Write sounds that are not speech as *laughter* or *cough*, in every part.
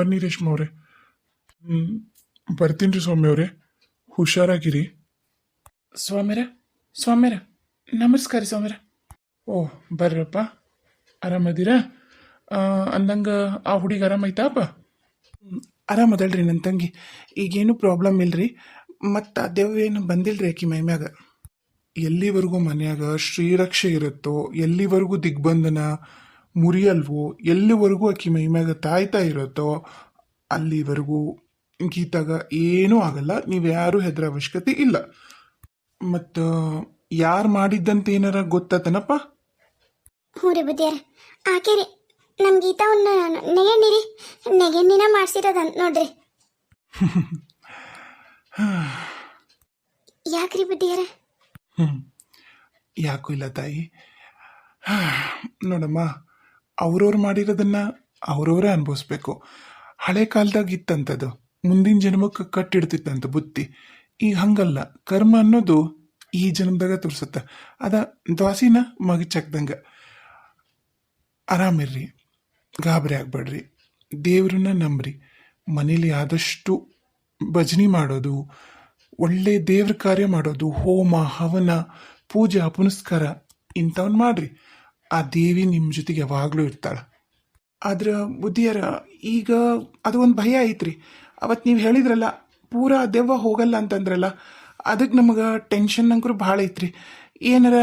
ಬನ್ನಿ ರೇಷ್ಮಾ ಅವರೇ. ಹ್ಞೂ ಬರ್ತೀನಿ ರೀ ಸ್ವಾಮಿ ಅವರೇ. ಹುಷಾರಾಗಿರಿ. ಸ್ವಾಮಿರ ಸ್ವಾಮಿರ ನಮಸ್ಕಾರ ಸ್ವಾಮಿರ. ಓ ಬರ್ರಪ್ಪ. ಆರಾಮದಿರಾ? ಅಂದಂಗೆ ಆ ಹುಡುಗಿ ಆರಾಮೈತಾಪ ಆರಾಮದಳ್ರಿ ನನ್ನ ತಂಗಿ. ಈಗೇನು ಪ್ರಾಬ್ಲಮ್ ಇಲ್ರಿ. ಮತ್ತು ದೇವೇನು ಬಂದಿಲ್ರಿ ಆಕಿ ಮೈಮ್ಯಾಗ ಎಲ್ಲಿವರೆಗೂ ಮನ್ಯಾಗ ಶ್ರೀರಕ್ಷೆ ಇರುತ್ತೋ ಎಲ್ಲಿವರೆಗೂ ದಿಗ್ಬಂಧನ ಮುರಿಯಲ್ವೋ? ಎಲ್ಲಿವರೆಗೂ ಆಕಿ ಮೈಮ್ಯಾಗ ತಾಯ್ತಾ ಇರುತ್ತೋ ಅಲ್ಲಿವರೆಗೂ ಗೀತಾಗ ಏನೂ ಆಗಲ್ಲ. ನೀವು ಯಾರೂ ಹೆದರ ಅವಶ್ಯಕತೆ ಇಲ್ಲ. ಮತ್ತು ಯಾರು ಮಾಡಿದ್ದಂತ ಏನಾರ ಗೊತ್ತಾತನಪ್ಪ? ಹ್ಞೂ ರೀ ಬುದ್ಧಿಯಾರ ಆಕೆ ರೀ ನಮ್ಮ ಗೀತಾವನ್ನ ನೆಗೆಣ್ಣಿರಿ ನೆಗೆಣ್ಣಿನ ಮಾಡ್ಸಿರೋದಂತ ನೋಡ್ರಿ. ಯಾಕ್ರಿ ಬುದ್ಧಿಯಾರ? ಹ್ಞೂ ಯಾಕೂ ಇಲ್ಲ ತಾಯಿ. ನೋಡಮ್ಮ ಅವ್ರವ್ರು ಮಾಡಿರೋದನ್ನ ಅವ್ರವರೇ ಅನುಭವಿಸ್ಬೇಕು. ಹಳೆ ಕಾಲದಾಗ ಇತ್ತಂಥದ್ದು ಮುಂದಿನ ಜನ್ಮಕ್ಕೆ ಕಟ್ಟಿಡ್ತಿತ್ತಂತ ಬುತ್ತಿ. ಈಗ ಹಂಗಲ್ಲ. ಕರ್ಮ ಅನ್ನೋದು ಈ ಜನ್ಮದಾಗ ತೋರ್ಸುತ್ತೆ. ಅದ ದ್ವಾಸಿನ ಮಗಚಕ್ದಂಗೆ. ಆರಾಮಿರ್ರಿ. ಗಾಬರಿ ಆಗ್ಬೇಡ್ರಿ ದೇವ್ರನ್ನ ನಂಬ್ರಿ. ಮನೇಲಿ ಆದಷ್ಟು ಭಜನೆ ಮಾಡೋದು, ಒಳ್ಳೆ ದೇವ್ರ ಕಾರ್ಯ ಮಾಡೋದು, ಹೋಮ, ಹವನ, ಪೂಜೆ, ಪುನಸ್ಕಾರ ಇಂಥವನ್ನ ಮಾಡ್ರಿ. ಆ ದೇವಿ ನಿಮ್ಮ ಜೊತೆಗೆ ಯಾವಾಗಲೂ ಇರ್ತಾಳೆ. ಆದ್ರೆ ಬುದ್ಧಿಯರ, ಈಗ ಅದು ಒಂದು ಭಯ ಐತ್ರಿ. ಅವತ್ತು ನೀವು ಹೇಳಿದ್ರಲ್ಲ, ಪೂರಾ ದೆವ್ವ ಹೋಗಲ್ಲ ಅಂತಂದ್ರಲ್ಲ ಅದಕ್ಕೆ ನಮಗೆ ಟೆನ್ಷನ್ ಅಂಕರು ಭಾಳ ಐತ್ರಿ. ಏನಾರ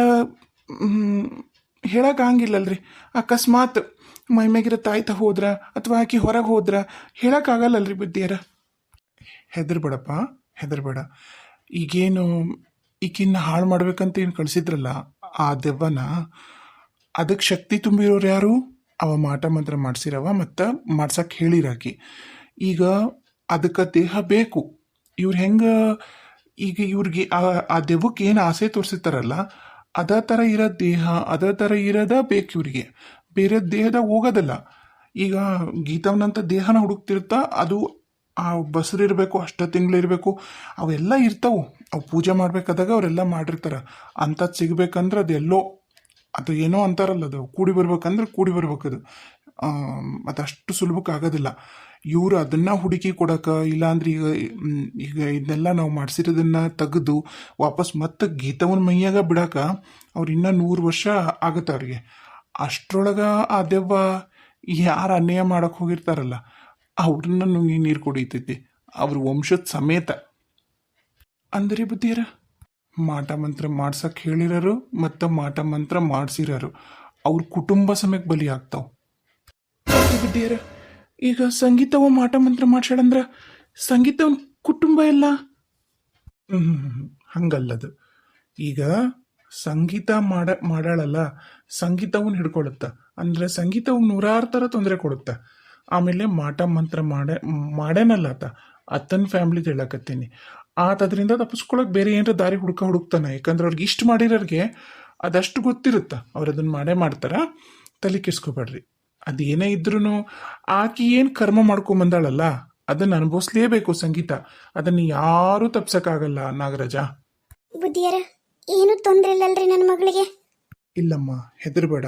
ಹೇಳೋಕ್ಕಾಗಿಲ್ಲಲ್ರಿ ಅಕಸ್ಮಾತ್ ಮೈಮ್ಯಾಗಿರೋ ತಾಯ್ತ ಹೋದ್ರ, ಅಥವಾ ಆಕಿ ಹೊರಗೆ ಹೋದ್ರ ಹೇಳೋಕ್ಕಾಗಲ್ಲಲ್ರಿ ಬುದ್ಧಿಯರ. ಹೆದರ್ಬೇಡಪ್ಪ, ಹೆದರ್ಬೇಡ. ಈಗೇನು ಈಕಿನ್ನ ಹಾಳು ಮಾಡ್ಬೇಕಂತ ಏನು ಕಳಿಸಿದ್ರಲ್ಲ ಆ ದೆವ್ವನ ಅದಕ್ಕೆ ಶಕ್ತಿ ತುಂಬಿರೋರು ಯಾರು? ಅವ ಮಾಟ ಮಂತ್ರ ಮಾಡಿಸಿರವ ಮತ್ತು ಮಾಡ್ಸಕ್ಕೆ ಹೇಳಿರಾಕಿ. ಈಗ ಅದಕ್ಕೆ ದೇಹ ಬೇಕು. ಇವ್ರು ಹೆಂಗೆ ಈಗ ಇವ್ರಿಗೆ ಆ ದೆವ್ವಕ್ಕೆ ಏನು ಆಸೆ ತೋರಿಸಿರ್ತಾರಲ್ಲ, ಅದೇ ಥರ ಇರೋ ದೇಹ, ಅದೇ ಥರ ಇರೋದ ಬೇಕು ಇವರಿಗೆ. ಬೇರೆ ದೇಹದಾಗ ಹೋಗೋದಲ್ಲ. ಈಗ ಗೀತವನಂತ ದೇಹನ ಹುಡುಕ್ತಿರ್ತಾ, ಅದು ಆ ಬಸರು ಇರಬೇಕು, ಅಷ್ಟ ತಿಂಗಳು ಇರಬೇಕು, ಅವೆಲ್ಲ ಇರ್ತಾವು. ಅವು ಪೂಜೆ ಮಾಡಬೇಕಾದಾಗ ಅವರೆಲ್ಲ ಮಾಡಿರ್ತಾರೆ. ಅಂಥದ್ದು ಸಿಗಬೇಕಂದ್ರೆ ಅದೆಲ್ಲೋ ಅದು ಏನೋ ಅಂತಾರಲ್ಲ ಅದು. ಕೂಡಿ ಬರ್ಬೇಕಂದ್ರೆ ಕೂಡಿ ಬರ್ಬೇಕದು. ಅದಷ್ಟು ಸುಲಭಕ್ಕೆ ಆಗೋದಿಲ್ಲ. ಇವರು ಅದನ್ನು ಹುಡುಕಿ ಕೊಡೋಕೆ, ಇಲ್ಲಾಂದ್ರೆ ಈಗ ಈಗ ಇದನ್ನೆಲ್ಲ ನಾವು ಮಾಡಿಸಿರೋದನ್ನು ತೆಗೆದು ವಾಪಸ್ ಮತ್ತೆ ಗೀತವನ್ನ ಮೈಯಾಗ ಬಿಡಾಕ ಅವ್ರು ಇನ್ನೂ ನೂರು ವರ್ಷ ಆಗುತ್ತೆ ಅವ್ರಿಗೆ. ಅಷ್ಟರೊಳಗೆ ಆ ದೆವ್ವ ಯಾರು ಅನ್ಯಾಯ ಮಾಡೋಕ್ಕೆ ಹೋಗಿರ್ತಾರಲ್ಲ, ಅವ್ರನ್ನ ನುಂಗಿ ನೀರು ಕುಡಿತೈತಿ. ಅವ್ರ ವಂಶದ ಸಮೇತ. ಅಂದರೆ ಬುದ್ಧಿಯರ? ಮಾಟ ಮಂತ್ರ ಮಾಡ್ಸಕ್ಕೆ ಹೇಳಿರೋರು ಮತ್ತು ಮಾಟ ಮಂತ್ರ ಮಾಡಿಸಿರೋರು. ಅವ್ರ ಕುಟುಂಬ ಸಮೇತ ಬಲಿ ಆಗ್ತಾವ. ಈಗ ಸಂಗೀತವ ಮಾಟ ಮಂತ್ರ ಮಾಡ್ಸಾಡಂದ್ರೆ ಸಂಗೀತವನ್ ಕುಟುಂಬ ಎಲ್ಲ? ಹಂಗಲ್ಲದು. ಈಗ ಸಂಗೀತ ಮಾಡ ಮಾಡಾಳಲ್ಲ ಸಂಗೀತವನ್ನ ಹಿಡ್ಕೊಳುತ್ತ. ಅಂದ್ರೆ ಸಂಗೀತವು ನೂರಾರು ಥರ ತೊಂದರೆ ಕೊಡುತ್ತ. ಆಮೇಲೆ ಮಾಟ ಮಂತ್ರ ಮಾಡ, ಮಾಡೇನಲ್ಲ ಆತ. ಅತ್ತನ ಫ್ಯಾಮ್ಲಿ ಹೇಳಕತ್ತೀನಿ. ಆತ ಅದರಿಂದ ತಪ್ಪಿಸ್ಕೊಳಕ್ ಬೇರೆ ಏನಾರ ದಾರಿ ಹುಡ್ಕ ಹುಡುಕ್ತಾನೆ. ಯಾಕಂದ್ರೆ ಅವ್ರಿಗೆ ಇಷ್ಟು ಮಾಡಿರೋರಿಗೆ ಅದಷ್ಟು ಗೊತ್ತಿರುತ್ತೆ. ಅವ್ರು ಅದನ್ನ ಮಾಡೇ ಮಾಡ್ತಾರ. ತಲೆ ಕೆಡ್ಸ್ಕೊಬೇಡ್ರಿ. ಅದೇನೇ ಇದ್ರೂ ಆಕಿ ಏನು ಕರ್ಮ ಮಾಡ್ಕೊಂಬಂದಾಳಲ್ಲ ಅದನ್ನ ಅನುಭವಿಸ್ಲೇಬೇಕು ಸಂಗೀತ. ಅದನ್ನ ಯಾರೂ ತಪ್ಸಕ್ಕಾಗಲ್ಲ ನಾಗರಾಜ. ಬುದ್ಧಿಯರ ಏನು ತೊಂದರೆ ಇಲ್ಲಲ್ರಿ ನನ್ನ ಮಗಳಿಗೆ. ಇಲ್ಲಮ್ಮ ಹೆದರ್ಬೇಡ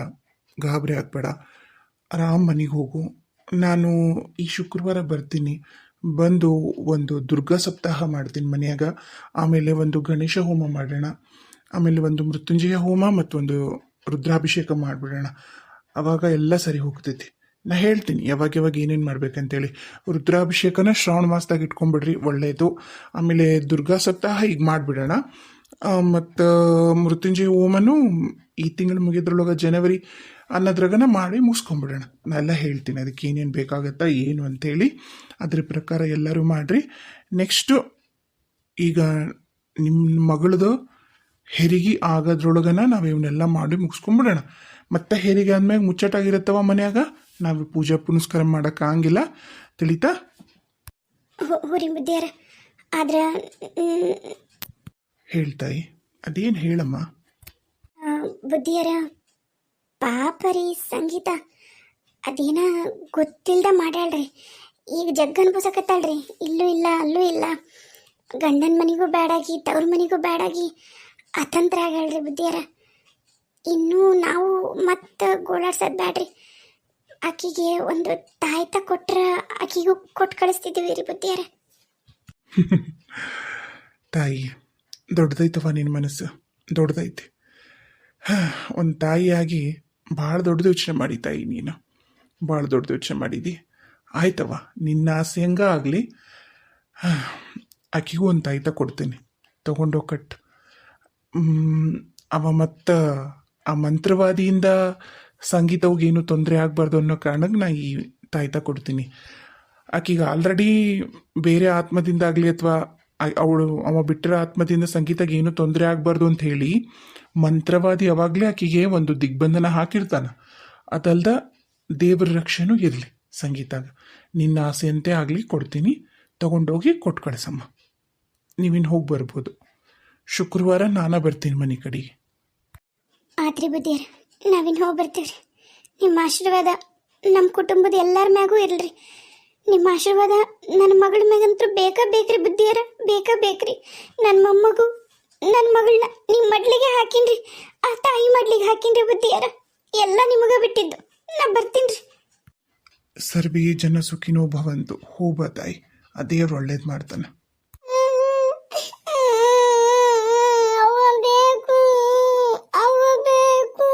ಗಾಬರಿ ಆಗಬೇಡ. ಆರಾಮ್ ಮನೆಗೆ ಹೋಗು. ನಾನು ಈ ಶುಕ್ರವಾರ ಬರ್ತೀನಿ. ಬಂದು ಒಂದು ದುರ್ಗಾ ಸಪ್ತಾಹ ಮಾಡ್ತೀನಿ ಮನೆಯಾಗ. ಆಮೇಲೆ ಒಂದು ಗಣೇಶ ಹೋಮ ಮಾಡೋಣ. ಆಮೇಲೆ ಒಂದು ಮೃತ್ಯುಂಜಯ ಹೋಮ ಮತ್ತೊಂದು ರುದ್ರಾಭಿಷೇಕ ಮಾಡಿಬಿಡೋಣ. ಅವಾಗ ಎಲ್ಲ ಸರಿ ಹೋಗ್ತೈತಿ. ನಾ ಹೇಳ್ತೀನಿ, ಯಾವಾಗ ಯಾವಾಗ ಏನೇನು ಮಾಡ್ಬೇಕಂತೇಳಿ. ರುದ್ರಾಭಿಷೇಕನ ಶ್ರಾವಣ ಮಾಸದಾಗ ಇಟ್ಕೊಂಡ್ಬಿಡ್ರಿ ಒಳ್ಳೆಯದು ಆಮೇಲೆ ದುರ್ಗಾ ಸಪ್ತಾಹ ಈಗ ಮಾಡಿಬಿಡೋಣ. ಮತ್ತು ಮೃತ್ಯುಂಜಯ ಹೋಮನು ಈ ತಿಂಗಳು ಮುಗಿದ್ರೊಳಗೆ ಜನವರಿ ಅನ್ನೋದ್ರಾಗನ ಮಾಡಿ ಮುಗಿಸ್ಕೊಂಬಿಡೋಣ. ನಾನೆಲ್ಲ ಎಲ್ಲ ಹೇಳ್ತೀನಿ ಅದಕ್ಕೆ ಏನೇನು ಬೇಕಾಗತ್ತಾ ಏನು ಅಂಥೇಳಿ ಅದ್ರ ಪ್ರಕಾರ ಎಲ್ಲರೂ ಮಾಡಿರಿ. ನೆಕ್ಸ್ಟು ಈಗ ನಿಮ್ಮ ಮಗಳದು ಹೆರಿಗೆ ಆಗೋದ್ರೊಳಗನ ನಾವು ಇವನ್ನೆಲ್ಲ ಮಾಡಿ ಮುಗಿಸ್ಕೊಂಬಿಡೋಣ. ಮತ್ತೆ ಹೆರಿಗೆ ಆದ್ಮ್ಯಾಗ ಮುಚ್ಚಟಾಗಿರುತ್ತವ ಮನ್ಯಾಗ? ನಾವು ಪೂಜೆ ಪುನಸ್ಕಾರ ಮಾಡೋಕ್ಕಾಗಿಲ್ಲ ತಿಳಿತಾ? ಬುದ್ಧಿಯಾರ ಆದ್ರೆ ಹೇಳ್ತಾಯಿ. ಅದೇನು ಹೇಳಮ್ಮ? ಬುದ್ಧಿಯರ ಪಾಪ ರೀ ಸಂಗೀತ. ಅದೇನ ಗೊತ್ತಿಲ್ದ ಮಾಡ್ಯಾಳ್ರಿ. ಈಗ ಜಗ್ ಅನ್ಭವಿಸಕತ್ತಾಳ್ರಿ. ಇಲ್ಲೂ ಇಲ್ಲ, ಅಲ್ಲೂ ಇಲ್ಲ. ಗಂಡನ ಮನೆಗೂ ಬ್ಯಾಡಾಗಿ, ತವ್ರ ಮನೆಗೂ ಬ್ಯಾಡಾಗಿ ಅತಂತ್ರ ಆಗ್ಯಾಳ್ರಿ ಬುದ್ಧಿಯರ. ಇನ್ನೂ ನಾವು ಮತ್ತೆ ಗೋಳಾಡ್ಸೋದು ಬ್ಯಾಡ್ರಿ. ಆಕಿಗೆ ಒಂದು ತಾಯ್ತ ಕೊಟ್ರ ಆಕಿಗೂ ಕೊಟ್ಟು ಕಳಿಸ್ತಿದ್ದೀವಿ ರೀ ಬುದ್ಧಿಯಾರ. *laughs* ತಾಯಿ ದೊಡ್ಡದೈತವ ನಿನ್ನ ಮನಸ್ಸು. ದೊಡ್ಡದೈತಿ. ಒಂದು ತಾಯಿಯಾಗಿ ಭಾಳ ದೊಡ್ಡದು ಯೋಚನೆ ಮಾಡಿ ತಾಯಿ ನೀನು. ಭಾಳ ದೊಡ್ಡದು ಯೋಚನೆ ಮಾಡಿದಿ. ಆಯ್ತವ ನಿನ್ನ ಆಸೆ ಹಂಗ ಆಗಲಿ. ಆಕಿಗೂ ಒಂದು ತಾಯ್ತ ಕೊಡ್ತೀನಿ. ಕಟ್. ಅವ ಮತ್ತು ಆ ಮಂತ್ರವಾದಿಯಿಂದ ಸಂಗೀತವಾಗಿ ಏನು ತೊಂದರೆ ಆಗಬಾರ್ದು ಅನ್ನೋ ಕಾರಣಕ್ಕೆ ನಾ ಈ ತಾಯ್ತ ಕೊಡ್ತೀನಿ. ಆಕಿಗೆ ಆಲ್ರೆಡಿ ಬೇರೆ ಆತ್ಮದಿಂದ ಆಗಲಿ ಅಥವಾ ಅವಳು ಅವ ಬಿಟ್ಟರ ಆತ್ಮದಿಂದ ಸಂಗೀತಗೆ ಏನು ತೊಂದರೆ ಆಗಬಾರ್ದು ಅಂತ ಹೇಳಿ ಮಂತ್ರವಾದಿ ಯಾವಾಗಲೇ ಆಕೆಗೆ ಒಂದು ದಿಗ್ಬಂಧನ ಹಾಕಿರ್ತಾನ. ಅದಲ್ದ ದೇವರ ರಕ್ಷೆನೂ ಇರಲಿ ಸಂಗೀತಾಗ. ನಿನ್ನ ಆಸೆಯಂತೆ ಆಗಲಿ ಕೊಡ್ತೀನಿ. ತಗೊಂಡೋಗಿ ಕೊಟ್ಟು ಕಳಿಸಮ್ಮ. ನೀವಿನ್ನು ಹೋಗಿ ಬರ್ಬೋದು. ಶುಕ್ರವಾರ ನಾನ ಬರ್ತೀನಿ ಮನೆ ಕಡೆಗೆ. ಆತ್ರಿ ಬುದ್ಧಿಯರ, ನಾವಿನ್ ಹೋಗಿ ಬರ್ತೀವಿ ನಿಮ್ಮ ಆಶೀರ್ವಾದ ನಮ್ಮ ಕುಟುಂಬದ ಎಲ್ಲರ ಮ್ಯಾಗೂ ಇರಲ್ರಿ ನಿಮ್ಮ ಆಶೀರ್ವಾದ ನನ್ನ ಮಗಳ ಮೇಗಂತೂ ಬೇಕಾ ಬೇಕ್ರಿ ಬುದ್ಧಿಯಾರ? ಬೇಕಾ ಬೇಕ್ರಿ? ನನ್ನ ಮೊಮ್ಮಗು, ನನ್ನ ಮಗಳನ್ನ ನಿಮ್ಮ ಮಡ್ಲಿಗೆ ಹಾಕಿನ್ರಿ. ಆ ತಾಯಿ ಮಡ್ಲಿಗೆ ಹಾಕಿನ್ರಿ ಬುದ್ಧಿಯಾರ. ಎಲ್ಲ ನಿಮಗೆ ಬಿಟ್ಟಿದ್ದು. ನಾ ಬರ್ತೀನಿ ರೀ ಸರ್ವೇ ಜನ ಸುಖಿನೋ ಭವಂತು. ಹೋಗ ತಾಯಿ. ಆ ದೇವ್ರು ಒಳ್ಳೇದು ಮಾಡ್ತಾನೆ ಅವ್ವ ಬೇಕು ಅವ್ವ ಬೇಕು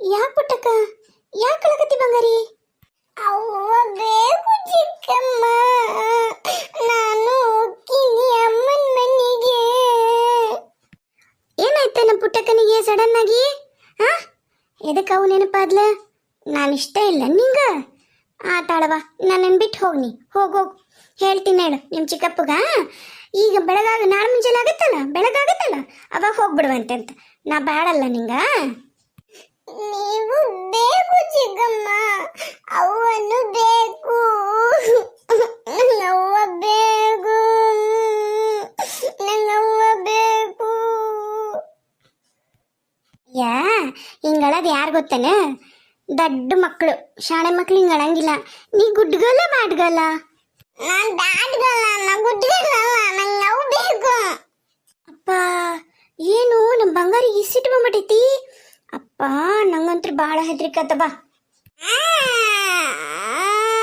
ಯಾಕೆ ಪುಟ್ಟಕ್ಕ ಯಾಕೆ ಕಳಕತ್ತಿ ಬಂಗಾರಿ ಅವ್ವ ಬೇಕು ಚಿಕ್ಕಮ್ಮ ನಾನು ಹೋಗ್ತೀನಿ ಅಮ್ಮನ ಮನೆಗೆ ಏನಾಯ್ತ ನಮ್ಮ ಪುಟ್ಟಕ್ಕನಿಗೆ ಸಡನ್ ಆಗಿ ಹಾ ಎದಕ್ಕೆ ಅವು ನೆನಪಾದ್ಲ ನಾನು ಇಷ್ಟ ಇಲ್ಲ. ನಿಂಗ? ಆತಾಳವ ನನ್ನನ್ನು ಬಿಟ್ಟು ಹೋಗ್ನಿ. ಹೋಗ್ ಹೋಗು. ಹೇಳ್ತೀನಿ ಹೇಳು ನಿಮ್ಮ ಚಿಕ್ಕಪ್ಪಗ. ಈಗ ಬೆಳಗಾಗ ನಾಳೆ ಮುಂಜಾನೆ ಆಗತ್ತಲ್ಲ? ಬೆಳಗಾಗತ್ತಲ್ಲ ಅವಾಗ ಹೋಗ್ಬಿಡುವಂತೆ ಅಂತ. ನಾ ಬೇಡಲ್ಲ ನಿಂಗ? ನೀವು ಬೇಕು ಚಿಕ್ಕಮ್ಮ. ಅವನು ಬೇಕು. ಅವ್ವ ಬೇಕು. ನಂಗವ್ವ ಬೇಕು. ಯಾ ಹಿಂಗಳದು ಯಾರು ಗೊತ್ತೇನ? ದೊಡ್ಡ ಮಕ್ಕಳು ಶಾಣೆ ಮಕ್ಳು ಹಿಂಗೆ ಅಳಂಗಿಲ್ಲ. ನೀ ಗುಡ್ಗಲ್ಲ ಮಾಡ್ಗಲ್ಲ ನಾನ್ ಬ್ಯಾಡ್ಗಲ್ಲ ನಾ ಗುಡ್ಗಲ್ಲ ನಂಗೆ ಅವು ಬೇಕು. ಅಪ್ಪ ಏನು ನಮ್ಮ ಬಂಗಾರಿ ಇಸಿಟ್ಟು ಬಂದ್ಬಿಟ್ಟೈತಿ ಅಪ್ಪ ನಂಗಂತೂ ಭಾಳ ಹೆದ್ರಿಕತ್ತ ಬಾ.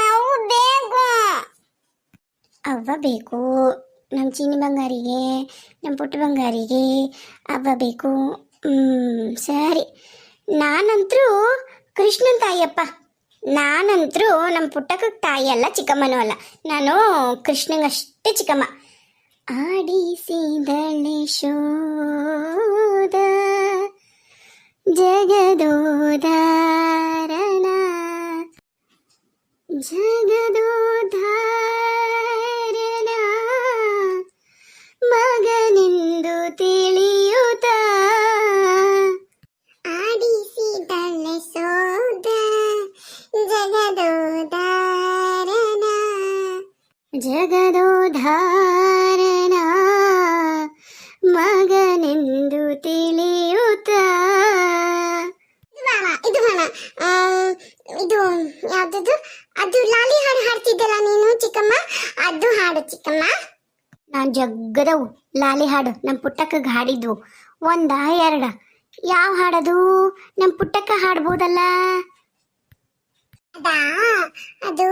ಅವು ಬೇಕು. ಅವ್ವ ಬೇಕು ನಮ್ಮ ಚೀನಿ ಬಂಗಾರಿಗೆ ನಮ್ಮ ಪುಟ್ಟ ಬಂಗಾರಿಗೆ ಅವ್ವ ಬೇಕು. ಹ್ಞೂ ಸರಿ. ನಾನಂತರೂ ಕೃಷ್ಣನ್ ತಾಯಿಯಪ್ಪ. ನಾನಂತರೂ ನಮ್ಮ ಪುಟ್ಟಕ್ಕ ತಾಯಿ ಅಲ್ಲ ಚಿಕ್ಕಮ್ಮನೂ ಅಲ್ಲ. ನಾನು ಕೃಷ್ಣಂಗಷ್ಟೇ ಚಿಕ್ಕಮ್ಮ. ಆಡಿಸಿದಳೆ ಶೋದ ಜಗದೋಧಾರಣ ಮಗನೆಂದು ತಿಳಿಯುತ್ತ. ಇದು ಬೇಡ ಇದು ಯಾವ್ದದು? ಅದು ಲಾಲಿ ಹಾಡು ಹಾಡ್ತಿದ್ದಲ್ಲ ನೀನು ಚಿಕ್ಕಮ್ಮ? ಅದು ಹಾಡು ಚಿಕ್ಕಮ್ಮ. ನಾನು ಜಗ್ಗದವು ಲಾಲಿ ಹಾಡು ನಮ್ಮ ಪುಟ್ಟಕ್ಕ ಹಾಡಿದ್ವು. ಒಂದ ಎರಡ. ಯಾವ ಹಾಡದು? ನಮ್ಮ ಪುಟ್ಟಕ್ಕ ಹಾಡ್ಬೋದಲ್ಲ. ಅದಾ ಅದು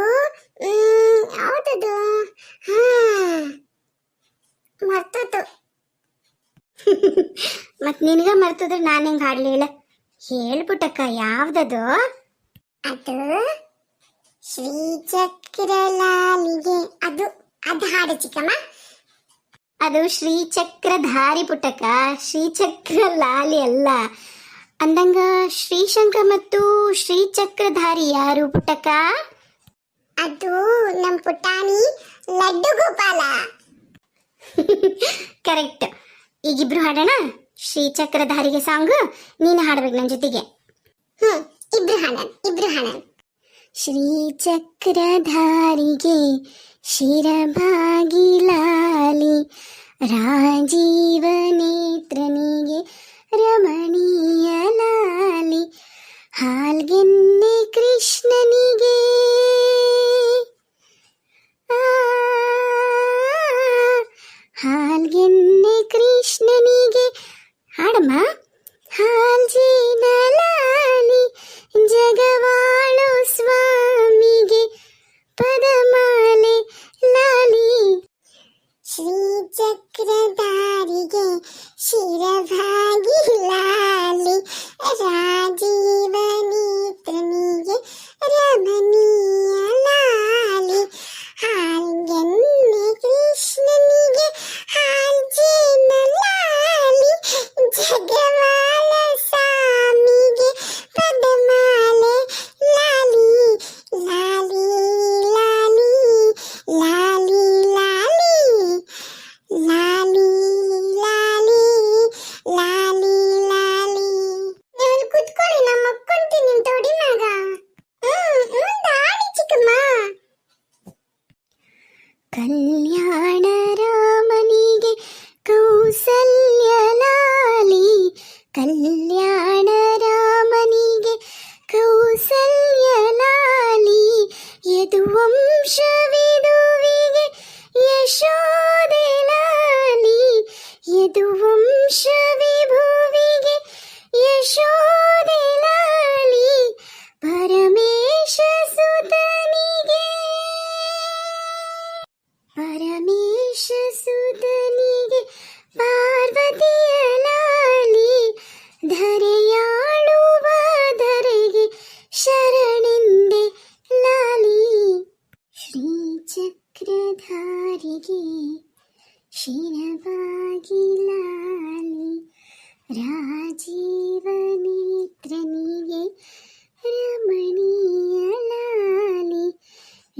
ಯಾವ್ದದು? ಮರ್ತೋತು. *laughs* ಮತ್ ನಿನಗ ಮರ್ತದ್ರೆ ನಾನು ಹೆಂಗ್ ಹಾಡ್ಲಿ ಹೇಳ. ಹೇಳ್ಬಿಟ್ಟಕ್ಕ, ಯಾವ್ದದು? ಅದು ಶ್ರೀಚಕ್ರ ಲಾಲಿಗೆ ಅದು ಅದು ಹಾಡು ಚಿಕ್ಕಮ್ಮ. ಅದು ಶ್ರೀಚಕ್ರಧಾರಿ ಪುಟ್ಟಕ್ಕ. ಶ್ರೀಚಕ್ರ ಲಾಲಿ ಅಲ್ಲ. ಅಂದಂಗ ಶ್ರೀಶಂಕ ಮತ್ತು ಶ್ರೀಚಕ್ರಧಾರಿ ಯಾರು ಪುಟಕ ಅದು ನಮ್ಮ ಪುಟಾಣಿ ಲಡ್ಡು ಗೋಪಾಲ. *laughs* ಕರೆಕ್ಟ್ ಈಗಿಬ್ರು ಹಾಡೋಣ? ಶ್ರೀಚಕ್ರಧಾರಿಗೆ ಸಾಂಗ್ ನೀನು ಹಾಡ್ಬೇಕು ನನ್ನ ಜೊತೆಗೆ. ಹ್ಮ್ ಇಬ್ರು ಹಾಡೋಣ ಇಬ್ರು ಹಾಡೋಣ. ಶ್ರೀಚಕ್ರಧಾರಿಗೆ ಶಿರಭಾಗಿಲಾಲಿ ರಾಜೀವ ನೇತ್ರನಿಗೆ ರಮಣೀಯ ಲಾಲಿ ಹಾಲ್ಗೆನ್ನೆ ಕೃಷ್ಣನಿಗೆ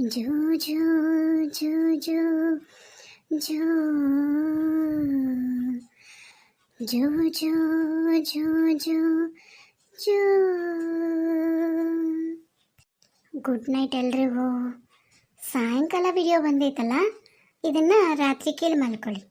ಜೋ ಜೋ ಜೋ ಜೋ ಜೋ. ಜೋ ಜೋ ಜೋ ಜೋ ಜೋ. ಗುಡ್ ನೈಟ್ ಎಲ್ರಿಗೂ. ಸಾಯಂಕಾಲ ವಿಡಿಯೋ ಬಂದೈತಲ್ಲ? ಇದನ್ನು ರಾತ್ರಿ ಕೇಳಿ ಮಲ್ಕೊಳ್ಳಿ.